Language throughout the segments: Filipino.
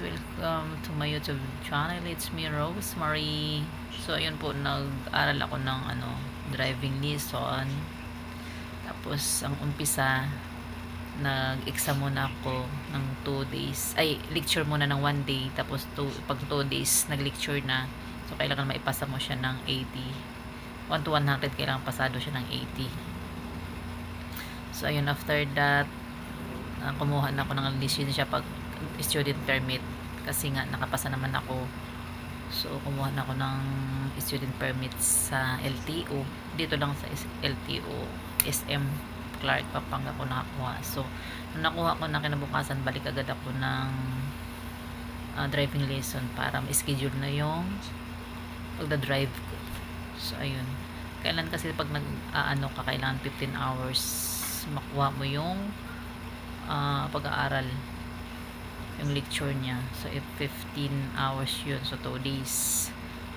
Welcome to my YouTube channel. It's me, Rosemary. So, ayun po, nag-aral ako ng ano, driving lesson. Tapos, ang umpisa, nag-exam muna ako ng 2 days. Ay, lecture muna ng 1 day. Tapos, two, pag 2 days, nag-lecture na. So, kailangan maipasa mo siya ng 80. 1 to 100, kailangan pasado siya ng 80. So, ayun, after that, uh, kumuha na ako ng lisensya pag student permit kasi nga nakapasa naman ako. So kumuha na ako ng student permit sa LTO dito lang sa LTO SM Clark Pampanga ko nakakuha. So nung nakuha ko na kinabukasan balik agad ako ng uh, driving lesson para ma-schedule na yung pagda-drive ko. So ayun. Kailan kasi pag nag aano ka kailangan 15 hours makuha mo yung ah, pag-aaral yung lecture niya. So if 15 hours yun so 2 days.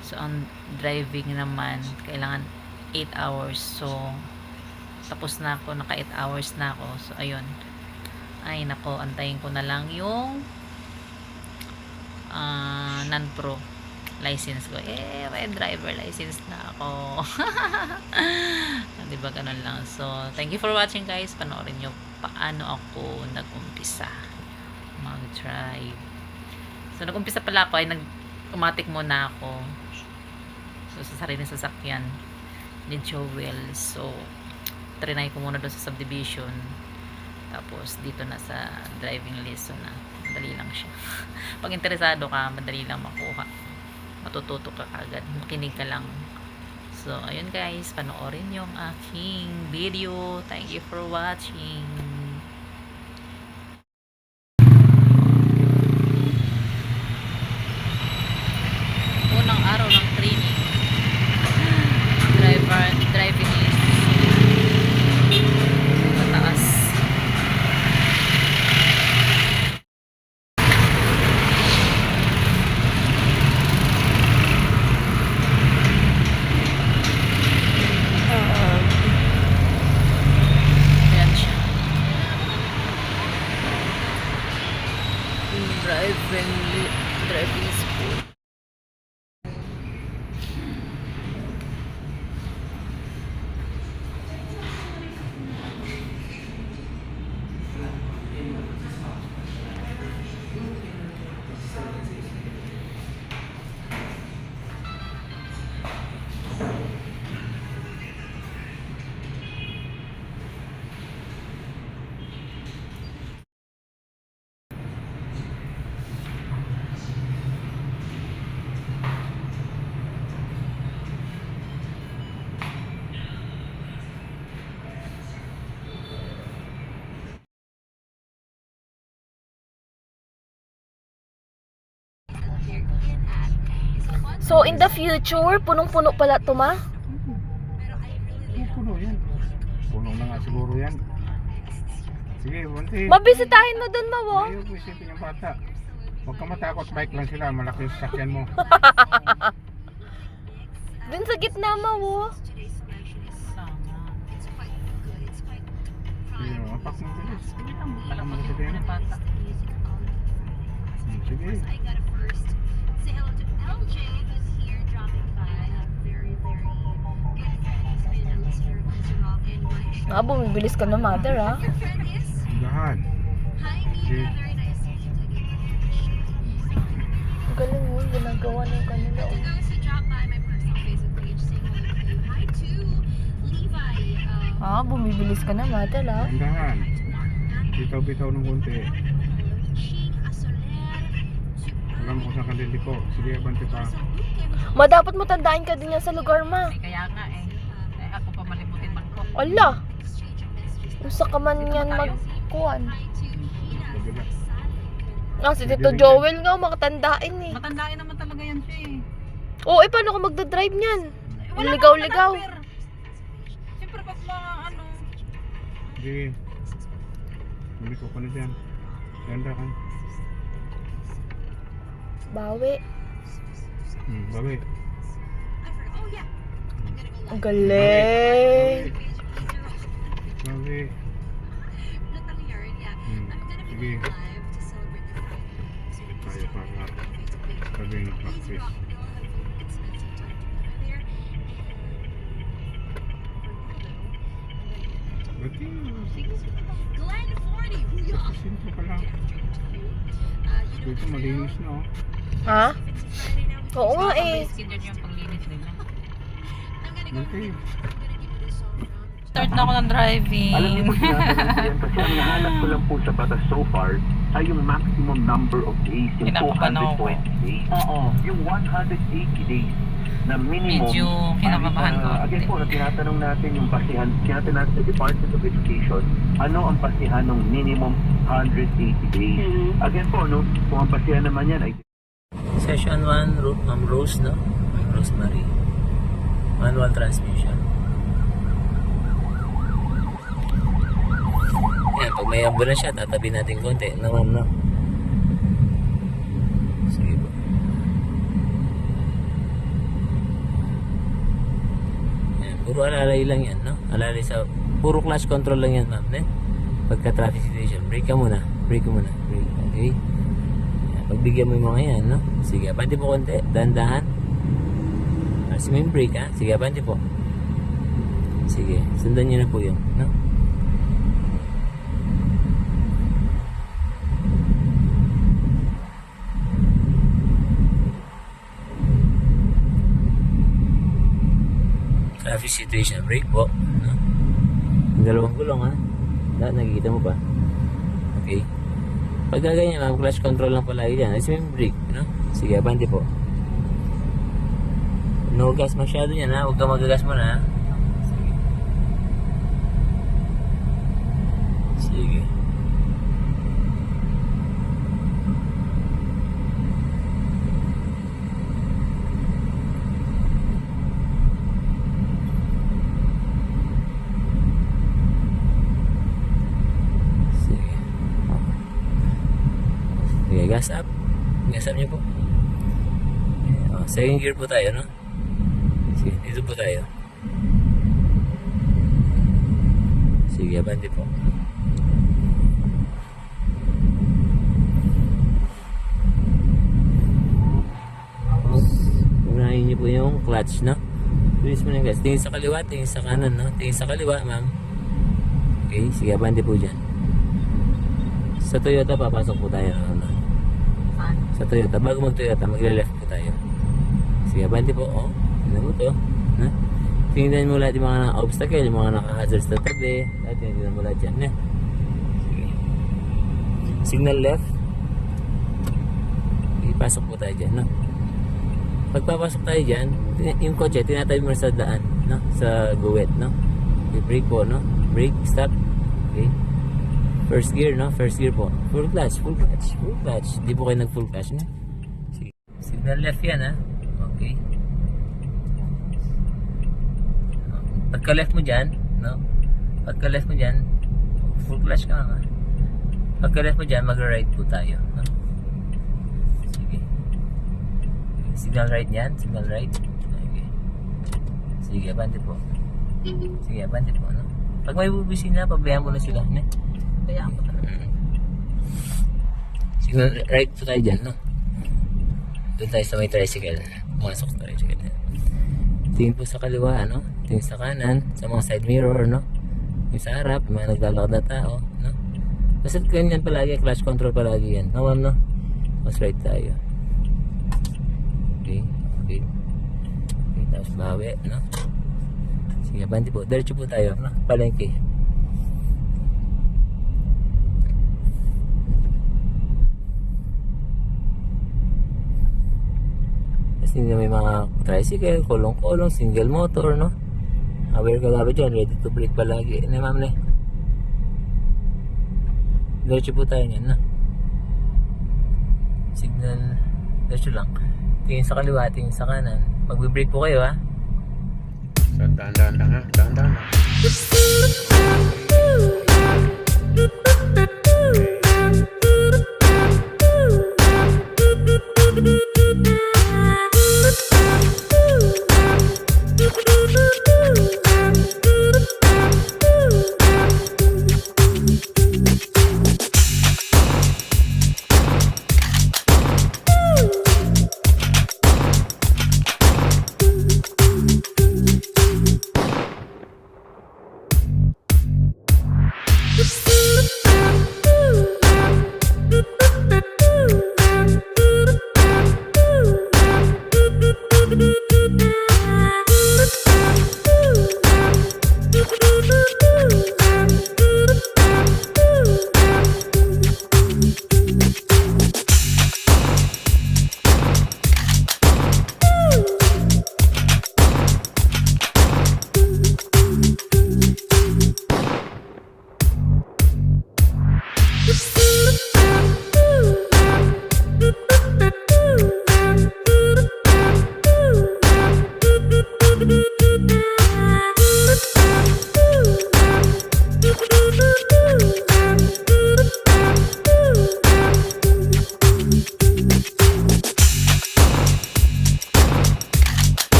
So ang driving naman kailangan 8 hours. So tapos na ako naka 8 hours na ako. So ayun. Ay nako antayin ko na lang yung ah non-pro license ko. Eh may driver license na ako. Di ba ganun lang. So thank you for watching guys. Panoorin nyo paano ako nag-umpisa mag-drive so nag-umpisa pala ako ay nag-automatic muna ako. So sa sarili sasakyan ni Joel. So trinay ko muna doon sa subdivision. Tapos dito na sa driving lesson na madali lang siya. Pag interesado ka madali lang makuha. Matututo ka agad makinig ka lang. So ayun guys panoorin yung aking video. Thank you for watching unang araw ng training driver driving is sa taas Ayan siya. Driving, li- So, in the future, punong-puno pala to, ma? Puno yan. Puno na nga siguro yan. Sige, bunti. Mabisitahin mo dun, ma, wo. Ayaw ko isipin yung bata. Huwag ka matakot, bike lang sila. Malaki yung sasakyan mo. Dun sa gitna, ma, wo. Sige, mapak mo bilis. Alam mo kasi din. Hmm, Sige. To in my show. Nga, bumibilis ka na, mother, ah. Friend is? Lahat. Okay. Ang galing mo, ginagawa ng kanila. Ah, bumibilis ka na, mother, ah. Tandahan. Bitaw-bitaw ng konti. Alam mo kung saan ka liliko. Sige, abante pa. Ma, dapat mo tandaan ka din yan sa lugar, ma. Kaya nga eh. eh ako pa malimutin man ko. Ala! Usa ka man yan magkuhan. Ah, si Tito Joel nga, makatandain eh. Matandain naman talaga yan siya eh. Oo, eh, paano ka magdadrive niyan? Wala Ligaw-ligaw. Siyempre pag mga ano, Sige. Liliko ka na dyan. Ganda ka. Bawi. Hmm, bawi. Oh. Ang galing. Bawi. Natang yard, yeah. Hmm, I'm gonna be Sige. going live to celebrate the Friday. Sige, tayo pa. Sabi ng practice. Buti, Glenn 40, Huya. simple pa lang. Dito malinis na oh. Ha? Oo nga eh. Schedule yung paglinis nila. Buti. Start na ako ng driving. Alam niyo po kasi ang nahanap ko lang po sa batas so far ay yung maximum number of days, yung Kinakabahan ako. 220 days. Oo. Yung 180 days na minimum. Medyo kinakabahan ko. uh, again po, na tinatanong natin yung basihan, tinatanong natin sa Department of Education, ano ang basihan ng minimum 180 days? Again po, no, kung ang basihan naman yan ay Session 1, Ro- Ma'am Rose, no? Rosemary. Manual transmission. Yan, pag may ambulance siya, tatabi natin konti. No, ma'am, no? Sige po. Yan, puro alalay lang yan, no? Alalay sa... Puro clutch control lang yan, ma'am, ne? Pagka traffic situation, brake ka muna. Brake ka muna. Brake, okay? Yan, Pagbigyan mo yung mga yan, no? Sige, pati po konti. Dahan-dahan. Kasi may break, ha? Sige, pati po. Sige, sundan nyo na po yung, no? Traffic situation break po, no? Dalawang gulong, ha? Lahat, nakikita mo pa. Okay. Pag ganyan, ma'am, clutch control lang palagi yan. Kasi may brake, no? Sige, abante po. No gas masyado yan, ha? Huwag ka magagas mo na, ha? Sige. Sige. Sige. Sige, gas up. Gas up niyo po. Oh, second gear po tayo, no? Sige, dito po tayo. Sige, abante po. Unahin niyo po yung clutch, no? Bilis mo na gas. Tingin sa kaliwa, tingin sa kanan, no? Tingin sa kaliwa, ma'am. Okay, sige, abante po dyan. Sa Toyota, papasok po tayo. Ano? Sa Toyota. Bago mag-Toyota, magle-left po tayo. Sige, abante po. Oh, ano mo to? Ha? Tingnan mo lahat yung mga obstacle, yung mga naka-hazards na tabi. Lahat yung tingnan mo lahat yan. Ne? Sige. Signal left. Ipasok po tayo dyan, no? Pagpapasok tayo dyan, yung kotse, tinatabi mo sa daan, no? Sa guwet, no? Okay, brake po, no? Brake, stop. Okay. First gear, no? First gear po. Full clutch, full clutch, full clutch. Di po kayo nag full clutch, no? Sige. Signal left yan, ha? Okay. Pagka left mo dyan, no? Pagka left mo dyan, full clutch ka lang, ha? Pagka left mo dyan, mag-right po tayo, no? Sige. Signal right yan, signal right. Okay. Sige, abante po. Sige, abante po, no? Pag may bubisin na, pabayaan mo na sila, ne? Kaya ako Signal right po tayo dyan, no? Doon tayo sa may tricycle. Pumasok sa tricycle. Tingin po sa kaliwa, no? Tingin sa kanan, sa mga side mirror, no? Yung sa harap, yung mga naglalakad na tao, no? Basta ganyan palagi, clutch control palagi yan. No, ma'am, no? Mas right tayo. Okay, okay. Okay, tapos bawi, no? Sige, banti po. Diretso po tayo, no? Palengke. Hindi may mga tricycle, kulong-kulong, single motor, no? Aware ka lalo dyan, ready to brake palagi. Ano ma'am ne? Diretso po tayo niyan, no? Signal, diretso lang. Tingin sa kaliwa, tingin sa kanan. Pag brake po kayo, ha? Sa dahan-dahan lang ha. Dahan-dahan lang.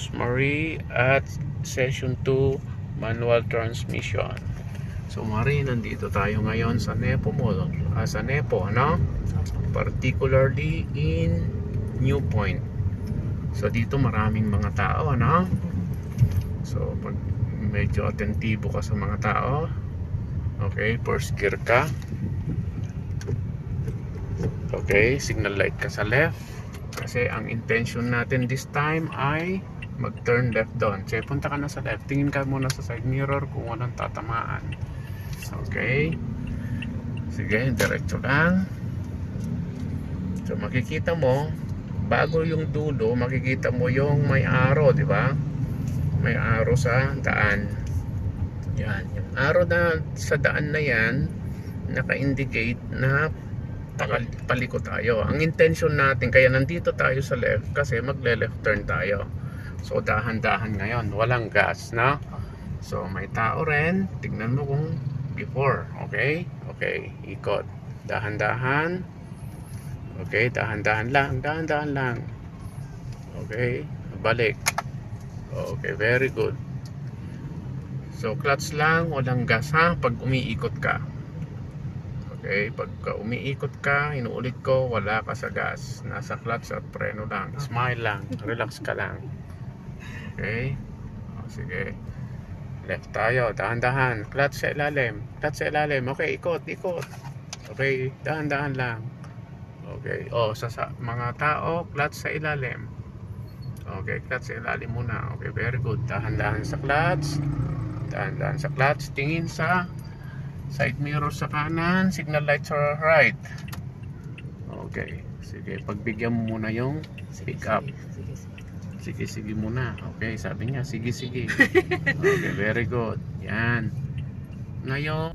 Rosemary at Session 2 Manual Transmission. So Marie, nandito tayo ngayon sa Nepo Mall. Ah, sa Nepo, ano? Particularly in New Point. So dito maraming mga tao, ano? So pag medyo atentibo ka sa mga tao, okay, first gear ka. Okay, signal light ka sa left. Kasi ang intention natin this time ay mag-turn left doon. Kasi punta ka na sa left. Tingin ka muna sa side mirror kung walang tatamaan. Okay. Sige, diretso lang. So makikita mo, bago yung dulo, makikita mo yung may arrow, di ba? May arrow sa daan. Yan. Yung arrow na sa daan na yan, naka-indicate na paliko tayo. Ang intention natin, kaya nandito tayo sa left kasi magle-left turn tayo. So dahan-dahan ngayon, walang gas, na? So may tao rin, tignan mo kung before, okay? Okay, ikot. Dahan-dahan. Okay, dahan-dahan lang, dahan-dahan lang. Okay, balik. Okay, very good. So clutch lang, walang gas ha pag umiikot ka. Okay, pagka umiikot ka, inuulit ko, wala ka sa gas. Nasa clutch at preno lang. Smile lang, relax ka lang. Okay? O, sige. Left tayo, dahan-dahan. Clutch sa ilalim. Clutch sa ilalim. Okay, ikot, ikot. Okay, dahan-dahan lang. Okay. O, sa, sa mga tao, clutch sa ilalim. Okay, clutch sa ilalim muna. Okay, very good. Dahan-dahan sa clutch. Dahan-dahan sa clutch. Tingin sa side mirror sa kanan. Signal light sa right. Okay. Sige, pagbigyan mo muna yung pick up. Sige, sige muna. Okay, sabi niya, sige, sige. Okay, very good. Yan. Ngayon,